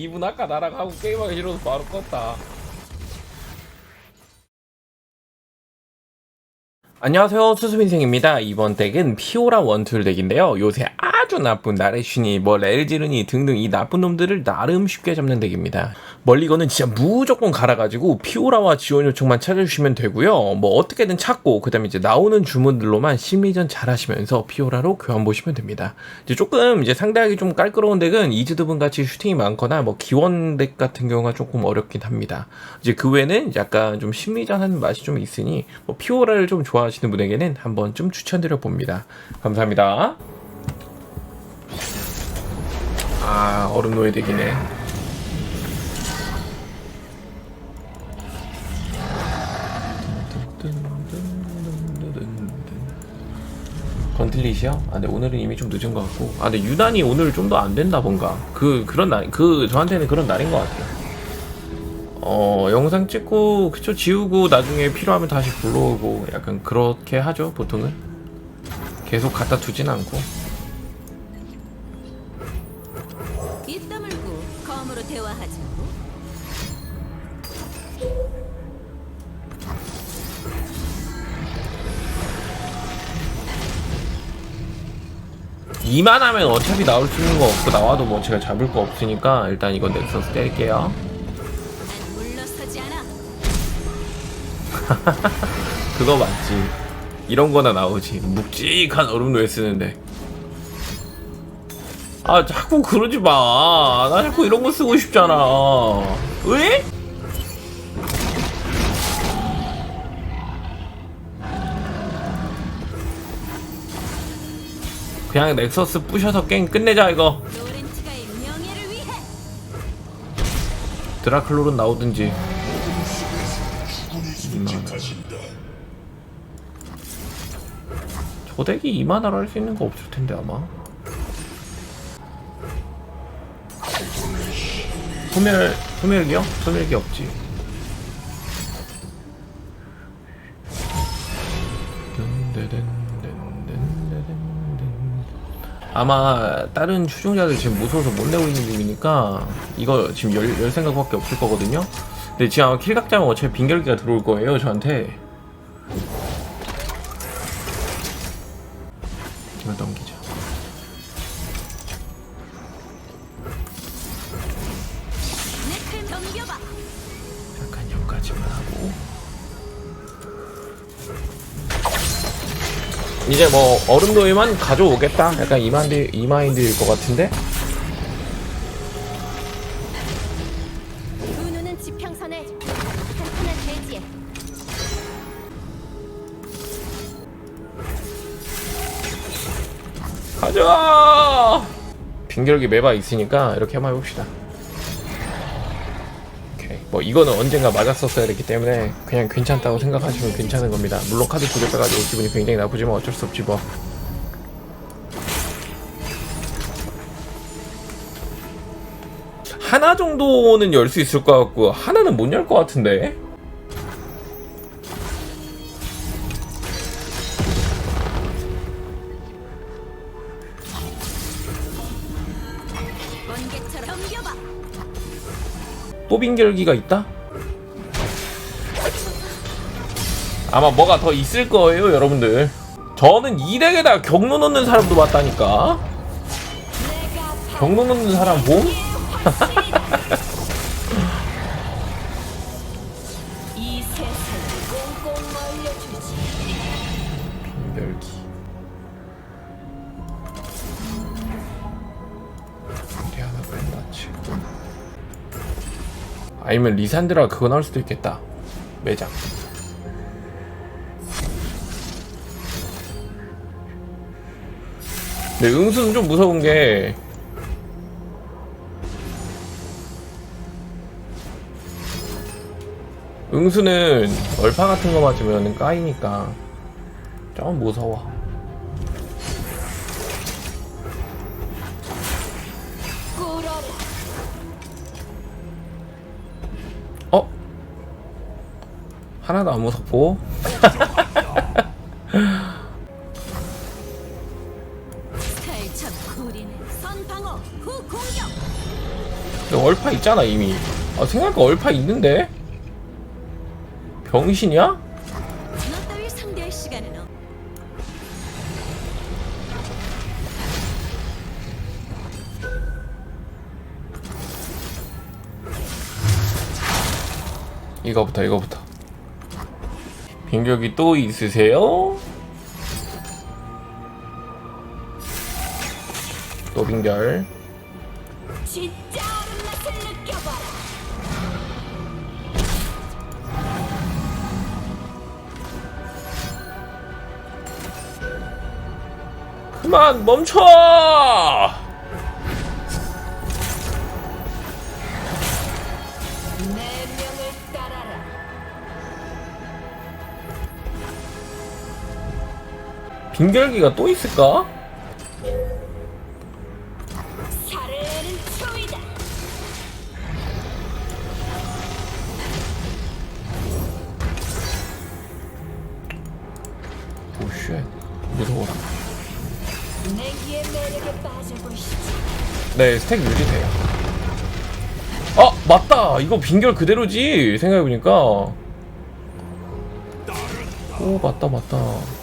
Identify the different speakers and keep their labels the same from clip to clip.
Speaker 1: 이분 아까 하고 게임하기 싫어서 바로 껐다. 안녕하세요. 수수민생입니다. 이번 덱은 피오라 원툴 덱인데요. 요새 아 주 나쁜 나레쉬니 뭐 렐지르니 등등 이 나쁜 놈들을 나름 쉽게 잡는 덱입니다 멀리건은 진짜 무조건 갈아가지고 피오라와 지원 요청만 찾아주시면 되고요 뭐 어떻게든 찾고 그 다음에 이제 나오는 주문들로만 심리전 잘 하시면서 피오라로 교환 보시면 됩니다 이제 조금 이제 상대하기 좀 깔끔한 덱은 이즈드분 같이 슈팅이 많거나 뭐 기원 덱 같은 경우가 조금 어렵긴 합니다 이제 그 외에는 약간 좀 심리전 하는 맛이 좀 있으니 뭐 피오라를 좀 좋아하시는 분에게는 한번 좀 추천드려 봅니다. 감사합니다. 아 얼음 노예 덱이네. 건틀릿이요? 아, 근데 오늘은 이미 좀 늦은 것 같고. 아, 근데 유난히 오늘 좀 더안 됐나 본가. 그, 그런 날, 그, 저한테는 그런 날인 것 같아요. 어, 영상 찍고, 그쵸, 지우고, 나중에 필요하면 다시 불러오고, 약간 그렇게 하죠, 보통은. 계속 갖다 두진 않고. 이만하면 어차피 나올 수 있는 거 없고, 나와도 뭐 제가 잡을 거 없으니까, 일단 이건 넥서스 뗄게요. 그거 맞지. 이런 거나 나오지. 묵직한 얼음 노예 쓰는데. 아, 자꾸 그러지 마. 나 자꾸 이런 거 쓰고 싶잖아. 왜? 그냥 넥서스 부셔서 게임 끝내자, 이거. 드라클롤은 나오든지. 저 덱이 2만화로 할 수 있는 거 없을 텐데 아마 소멸 소멸기요? 소멸기 없지 아마 다른 추종자들 지금 무서워서 못 내고 있는 중이니까 이거 지금 열, 열 생각밖에 없을 거거든요. 근데 지금 아마 킬각자면 어차피 빈결기가 들어올 거예요 저한테 이제 뭐 얼음도이만 가져오겠다. 약간 이 마인드, 이 마인드일 것 같은데?
Speaker 2: 두 눈은 지평선에 한탄을 대지에.
Speaker 1: 가자 빈결기 매바 있으니까 이렇게 한번 해봅시다 뭐 이거는 언젠가 맞았었어야 됐기 때문에 그냥 괜찮다고 생각하시면 괜찮은 겁니다. 물론 카드 두 개 빼가지고 기분이 굉장히 나쁘지만 어쩔 수 없지 뭐. 하나 정도는 열 수 있을 것 같고 하나는 못 열 것 같은데 또 빈결기가 있다? 아마 뭐가 더 있을 거예요, 여러분들. 저는 이 덱에다 경로 넣는 사람도 봤다니까. 경로 넣는 사람 봄? 빈결기. 우리 하나 뺀다 치고. 아니면 리산드라 그거 나올 수도 있겠다. 매장. 근데 응수는 좀 무서운 게 응수는 얼파 같은 거 맞으면 까이니까 좀 무서워. 하나도 안 무섭고. 근데 얼파 있잖아 이미. 아 생각보다 얼파 있는데? 병신이야? 이거부터 이거부터 빈격이 또 있으세요? 또
Speaker 2: 느껴봐라.
Speaker 1: 그만 멈춰! 빈결기가 또 있을까? 오쉣. 무서워라. 네 스택 유지돼요. 아 맞다! 이거 빈결 그대로지 생각해보니까. 오 맞다 맞다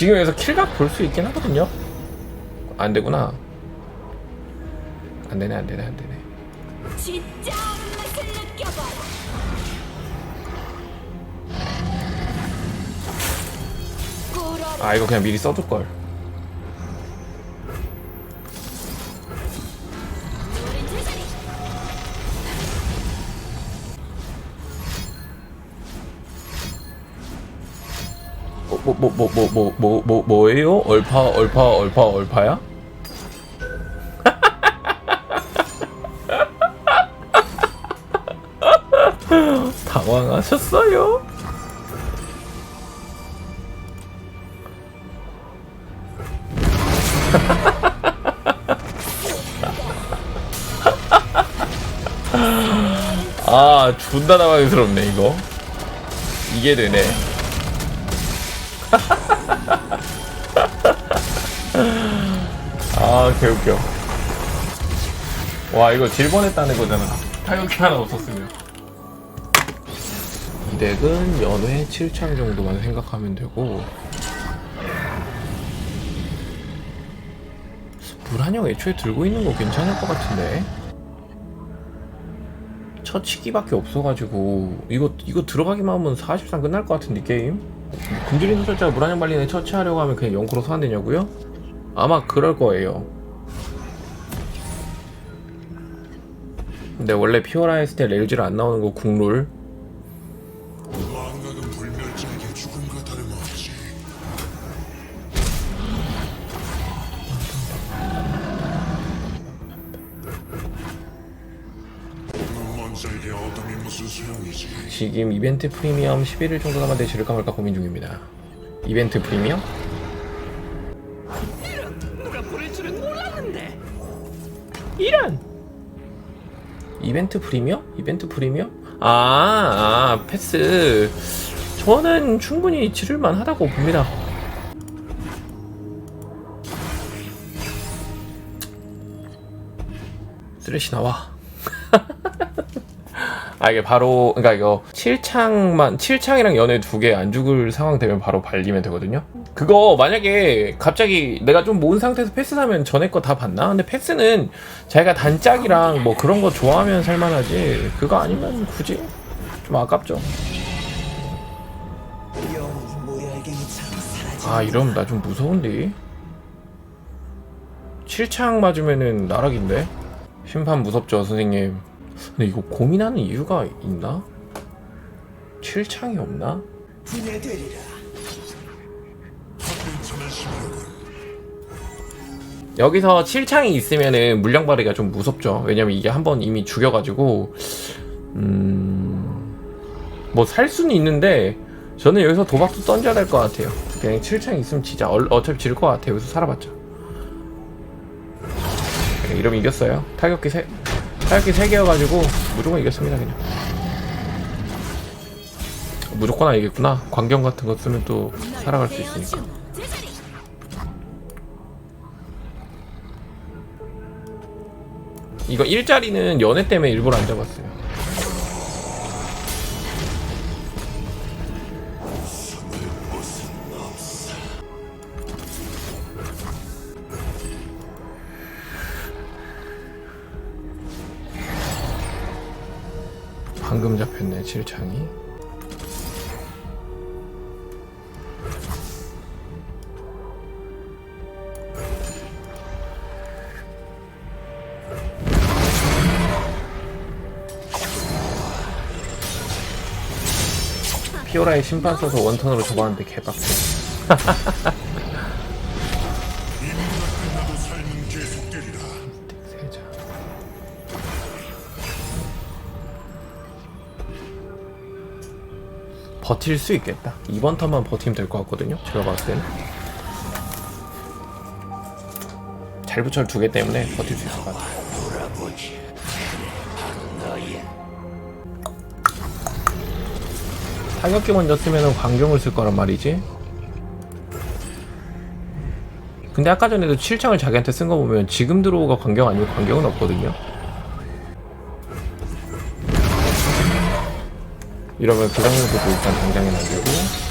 Speaker 1: 지금에서 킬각 볼 수 있긴 하거든요. 안 되구나. 안 되네 안 되네 안 되네.
Speaker 2: 진짜.
Speaker 1: 아 이거 그냥 미리 써둘 걸 뭐뭐뭐 뭐 뭐 뭐 뭐 뭐예요? 얼파 얼파 얼파 얼파야? 당황하셨어요? 아 존나 당황스럽네 이거 이게 되네 아 개웃겨. 와 이거 질 뻔했다는 거잖아. 타격이 하나 없었으면. 이 덱은 연회 7창 정도만 생각하면 되고. 불한형 애초에 들고 있는 거 괜찮을 것 같은데? 처치기밖에 없어가지고. 이거 이거 들어가기만 하면 43 끝날 것 같은데 게임 금지린 소설자가 물한형 발린에 처치하려고 하면 그냥 0코로 소환되냐고요? 아마 그럴 거예요 근데 원래 피오라 했을 때 레일즈를 안 나오는 거 국룰
Speaker 3: 지?
Speaker 1: 지금 이벤트 프리미엄 11일 정도 남았는데 지를까 말까 고민 중입니다 이벤트 프리미엄?
Speaker 4: 누가 부를 줄은 몰랐는데
Speaker 1: 이런 이벤트 프리미엄? 이벤트 프리미엄? 아, 아 패스 저는 충분히 지를만 하다고 봅니다 쓰레쉬 나와 아 이게 바로 그러니까 이거 7창만 7창이랑 연애 두 개 안 죽을 상황 되면 바로 발리면 되거든요. 그거 만약에 갑자기 내가 좀 모은 상태에서 패스 사면 전에 거 다 봤나? 근데 패스는 자기가 단짝이랑 뭐 그런 거 좋아하면 살만하지. 그거 아니면 굳이 좀 아깝죠. 아 이러면 나 좀 무서운데. 7창 맞으면은 나락인데. 심판 무섭죠 선생님. 근데 이거 고민하는 이유가 있나? 7창이 없나? 여기서 7창이 있으면은 물량 발휘가 좀 무섭죠. 왜냐면 이게 한번 이미 죽여가지고 음뭐 살 수는 있는데 저는 여기서 도박도 던져야 될 것 같아요. 그냥 7창 있으면 진짜 얼- 어차피 질 것 같아요. 여기서 살아봤자. 그냥 이러면 이겼어요. 타격기 세 타격기 세 개여가지고 무조건 이겼습니다 그냥. 무조건 알겠구나. 광경 같은 거 쓰면 또 살아갈 수 있으니까. 이거 일자리는 연애 때문에 일부러 안 잡았어요. 방금 잡혔네, 칠창이. 피오라의 심판 써서 원턴으로 접었는데 개박해. 버틸 수 있겠다. 이번 턴만 버티면 될 것 같거든요. 제가 봤을 때는. 잘 붙여 두개 때문에 버틸 수 있을 것 같아요. 타격기 먼저 쓰면은 광경을 쓸 거란 말이지. 근데 아까 전에도 7창을 자기한테 쓴 거 보면 지금 들어오가 광경 아니면 광경은 없거든요. 이러면 부장님도 일단 당장에 남기고.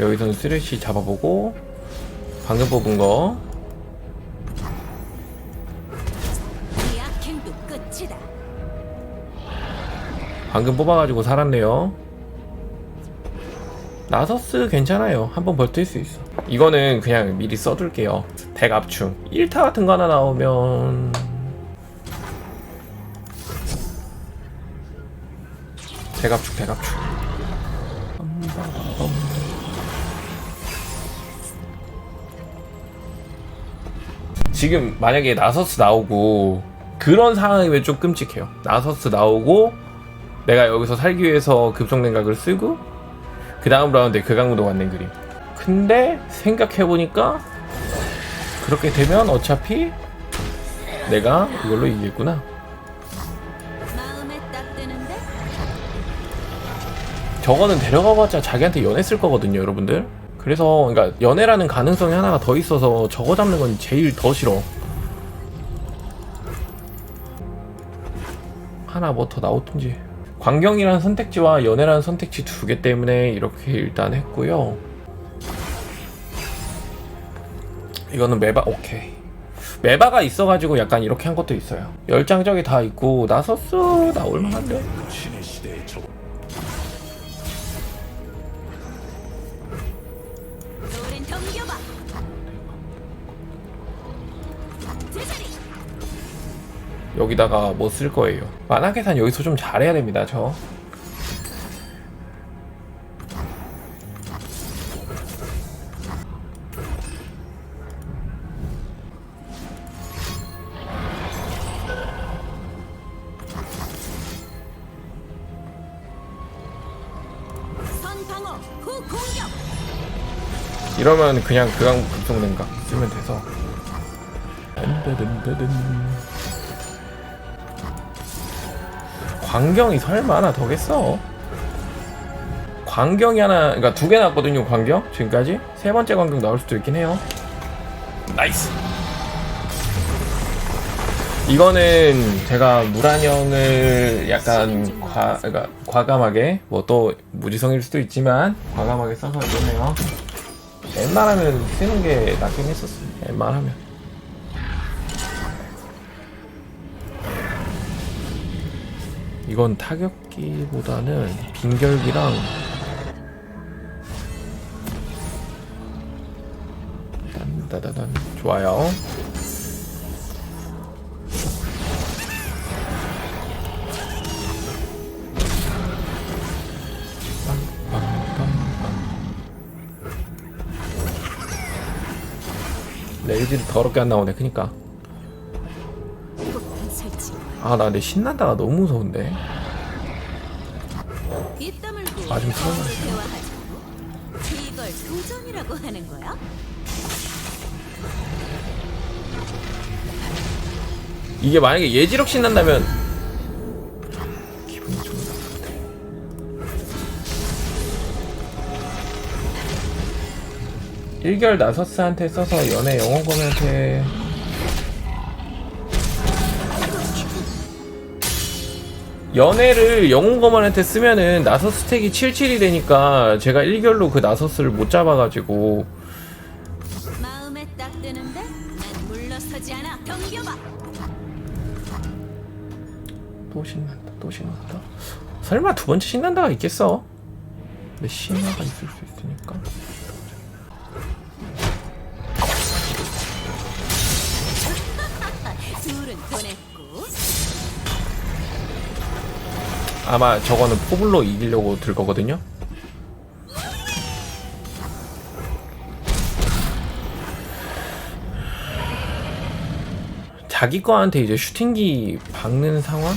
Speaker 1: 여기서는 쓰레쉬 잡아보고 방금 뽑은 거. 방금 뽑아가지고 살았네요. 나서스 괜찮아요. 한번 버틸 수 있어. 이거는 그냥 미리 써둘게요. 대갑충. 1타 같은 거 하나 나오면 대갑충 대갑충. 지금 만약에 나서스 나오고 그런 상황이면 좀 끔찍해요. 나서스 나오고 내가 여기서 살기 위해서 급속 냉각을 쓰고 그 다음 라운드에 극강무도 맞는 그림 근데 생각해보니까 그렇게 되면 어차피 내가 이걸로 이기겠구나. 저거는 데려가봤자 자기한테 연애 쓸 거거든요 여러분들. 그래서 그러니까 연애라는 가능성이 하나가 더 있어서 저거 잡는 건 제일 더 싫어. 하나 뭐 더 나오든지. 광경이라는 선택지와 연애라는 선택지 두 개 때문에 이렇게 일단 했고요 이거는 메바 오케이. 메바가 있어가지고 약간 이렇게 한 것도 있어요. 열장적이 다 있고 나서스 나올 만한데?
Speaker 3: 신의 시대에 적
Speaker 2: 우린 덤겨봐. 제자리!
Speaker 1: 여기다가 뭐 쓸 거예요. 만화 계산 여기서 좀 잘해야 됩니다, 저. 이러면 그냥 그강 급속냉각 쓰면 돼서. 광경이 설마 하나 더겠어? 광경이 하나, 그러니까 두개 났거든요, 광경 지금까지 세 번째 광경 나올 수도 있긴 해요. 나이스. 이거는 제가 무란형을 약간 과, 그러니까 과감하게 뭐 또 무지성일 수도 있지만 과감하게 써서 이겼네요. 웬만하면 쓰는 게 낫긴 했었어. 웬만하면. 이건 타격기보다는 빈결기랑 딴따다단 좋아요. LG도 더럽게 안 나오네 그니까. 아 나 근데 신난다가 너무 무서운데 아, 좀.
Speaker 2: 이걸 하는 거야?
Speaker 1: 이게 만약에 예지력 신난다면 1결 나서스한테 써서 연애 영어공한테. 연애를 영웅검한한테 쓰면은 나서스 택이 77이 되니까 제가 1결로 그 나서스를 못 잡아가지고. 또 신난다 또 신난다. 설마 두 번째 신난다가 있겠어? 근데 신화가 있을 수 있으니까. 아마 저거는 포블로 이기려고 들 거거든요 자기 거한테 이제 슈팅기 박는 상황?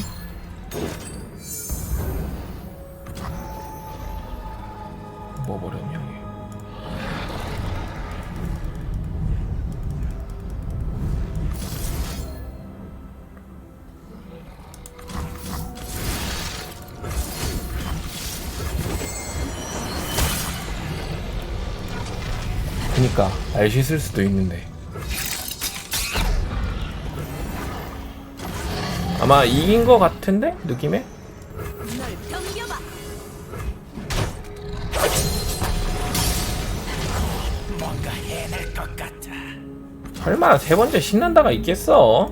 Speaker 1: 날 씻을 수도 있는데 아마 이긴 거 같은데 느낌에
Speaker 4: 것.
Speaker 1: 설마 세 번째 신난다가 있겠어?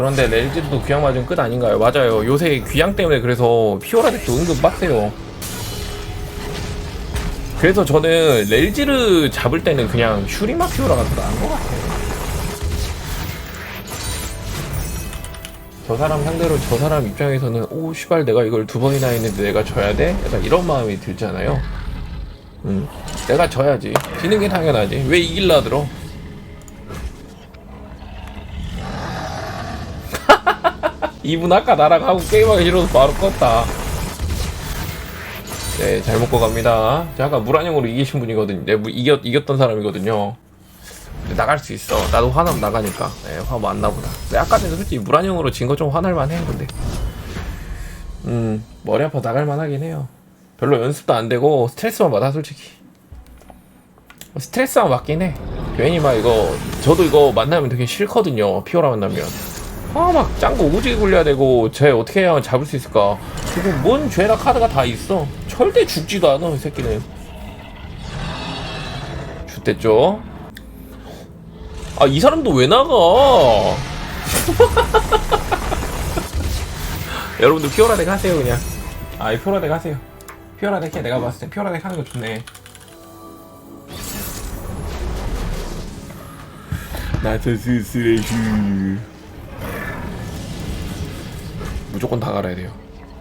Speaker 1: 그런데 렐지도 귀향 맞으면 끝 아닌가요? 맞아요. 요새 귀향 때문에 그래서 피오라 덱도 은근 빡세요. 그래서 저는 렐지를 잡을 때는 그냥 슈리마 피오라가 더 나은 것 같아요. 저 사람 상대로 저 사람 입장에서는 오 씨발 내가 이걸 두 번이나 했는데 내가 져야 돼? 약간 이런 마음이 들잖아요. 음, 내가 져야지. 지는 게 당연하지. 왜 이길라 들어? 이분 아까 나랑 하고 게임하기 싫어서 바로 껐다. 네, 잘 먹고 갑니다. 제가 무한형으로 이기신 분이거든요. 네, 무- 이겼, 이겼던 사람이거든요. 나갈 수 있어. 나도 화나면 나가니까. 네, 화 많나 보다. 근데 아까 전에 솔직히 무한형으로 진 거 좀 화날만 해, 근데. 음, 머리 아파 나갈만 하긴 해요. 별로 연습도 안 되고, 스트레스만 받아, 솔직히. 스트레스만 받긴 해. 괜히 막 이거, 저도 이거 만나면 되게 싫거든요. 피오라 만나면. 아, 막 짱구 오지게 굴려야 되고, 쟤 어떻게 해야 잡을 수 있을까. 그리고 뭔 죄나 카드가 다 있어. 절대 죽지도 않아, 이 새끼는. 죽됐죠? 아, 이 사람도 왜 나가? 여러분들 피오라덱 하세요, 그냥. 아, 이 피오라덱 하세요. 피오라덱 해. 내가 봤을 때 피오라덱 하는 거 좋네. 나서 스스레슈. 무조건 다 갈아야 돼요.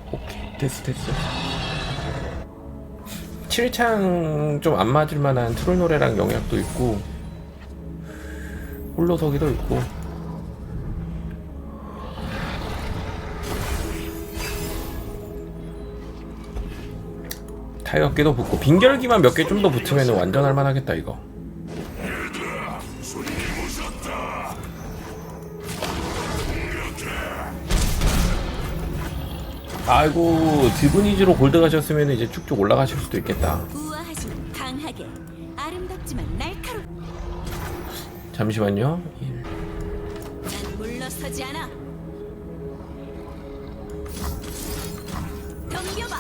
Speaker 1: 오케이. 됐어, 됐어. 7창 좀 안 맞을 만한 트롤 노래랑 영약도 있고, 홀로서기도 있고, 타이어기도 붙고, 빈결기만 몇 개 좀 더 붙으면 완전 할만하겠다, 이거. 아이고 드브니즈로 골드 가셨으면 이제 쭉쭉 올라가실 수도 있겠다
Speaker 2: 우아하지만 강하게. 아름답지만 날카롭.
Speaker 1: 잠시만요 일.
Speaker 2: 난 물러서지 않아. 덤벼봐.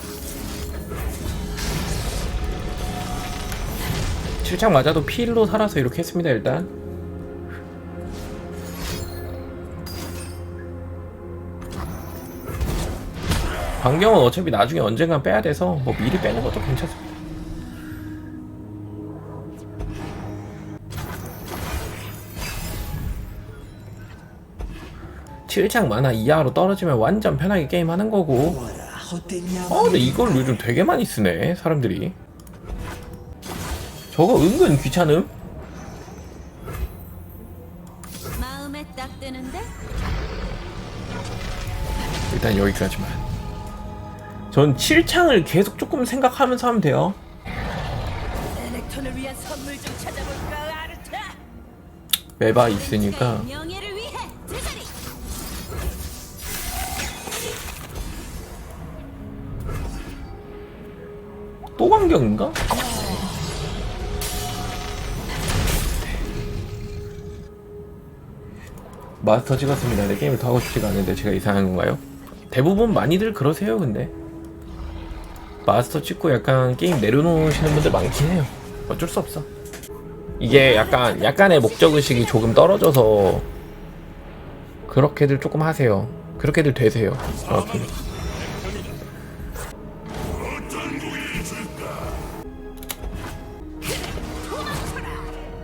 Speaker 1: 7창 맞아도 필로 살아서 이렇게 했습니다 일단 반경은 어차피 나중에 언젠간 빼야 돼서 뭐 미리 빼는 것도 괜찮습니다. 칠창 만화 이하로 떨어지면 완전 편하게 게임하는 거고. 아 근데 이걸 요즘 되게 많이 쓰네 사람들이. 저거 은근 귀찮음? 일단 여기까지만 전 7창을 계속 조금 생각하면서 하면 돼요 메바 있으니까 또 강경인가? 마스터 찍었습니다. 내 게임을 더 하고 싶지가 않은데 제가 이상한 건가요? 대부분 많이들 그러세요, 근데. 마스터 찍고 약간 게임 내려놓으시는 분들 많긴 해요. 어쩔 수 없어. 이게 약간, 약간의 목적 의식이 조금 떨어져서 그렇게들 조금 하세요. 그렇게들 되세요. 정확히.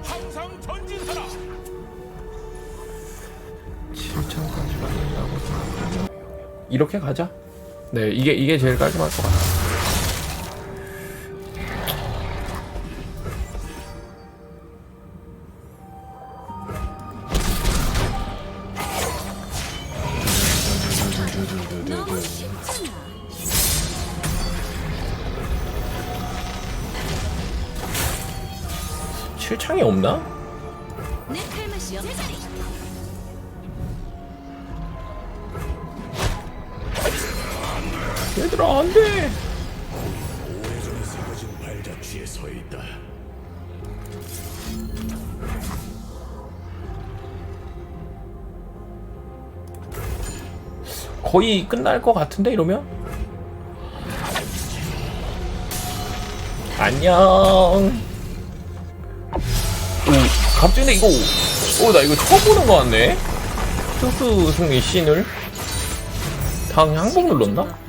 Speaker 4: 항상 전진하라
Speaker 1: 7천까지 받는다고 생각하면 이렇게 가자. 네, 이게 이게 제일 깔끔할 것 같아.
Speaker 3: 자취에 서 있다.
Speaker 1: 거의 끝날 것 같은데 이러면? 안녕. 오, 갑자기 이거, 오, 나 이거 처음 보는 거 같네. 투수 승리 씬을. 당 항복 눌렀나?